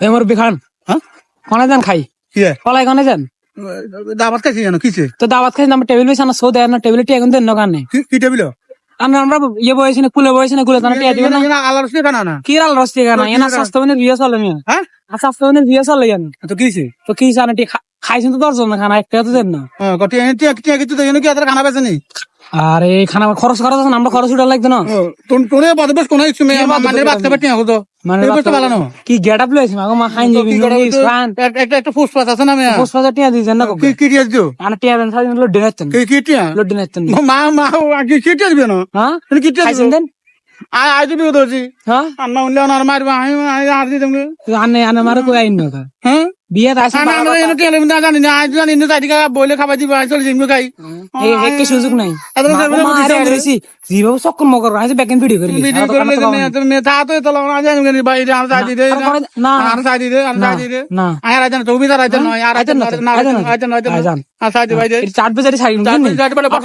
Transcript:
এই মুরব্বী খান হ্যাঁ কনে যান খাই কি কলাই কনে যান দাবাত খাইছি জানো কিছে তো দাওয়াত খাই আমরা টেবিল বসে না সৌ দেয় না টেবিলে টিয়া কিন্তু দেন কানে কি কি টেবিল আমরা আমরা ইয়ে বয়সে না কুলে বয়সে না কুলে জানা টিয়া দিবে না আলার সে কানা না কি রাল রস্তি গানা এনা স্বাস্থ্য মানে বিয়ে চলে মিয়া হ্যাঁ আর স্বাস্থ্য মানে বিয়ে চলে জান তো কিছে তো কি জানে টি খাইছেন তো দশজন না খানা একটা তো দেন না হ্যাঁ এনে টিয়া কিছু তো কি আদার খানা বেছে নি আর এই খানা খরচ খরচ আছে আমরা খরচ উঠা লাগতো না। তোনে বাদ বেশ কোন ইচ্ছে মে মানে বাদ টিয়া হতো মানে বস্তু ভালো না কি গেট আপ লইছে মাগো মা খাইন যাবি খান একটা একটা ফুসফাস আছে না পোস্ট পাঁচা টিয়া দিছেন না কি কি টিয়া দিও আর টিয়া দেন সাইন লো ডিনাইতেন কি কি টিয়া? লো ডিনাইতেন মা মা কি কি টিয়া দিবে না? হ্যাঁ? কি টিয়া খাইছেন দিবে দেন? আয় আয় দিবি দোজি হ্যাঁ? আন্না উনলে আর মারবা আমি আর দি তুমি আনে আনে মারে কই আইন না হ্যাঁ? বিয়ে আছে জানি না জানি না তাইকা বইলে খাবার দিবা চল জিমে খাই এই একে সুযোগ নাই আইছি জিবাব মকর আছে ব্যাকেন ভিডিও করে ভিডিও করে তা তো তো না জানি গনি বাই আর সাজি দে না আর সাজি দে আর সাজি দে না আর আজ তুমি তার আজ নয় আর আজ না, না আইতেন না। আজ না আইতেন। আর সাজি বাই চাট বেজারি সাইড বলে পাঁচ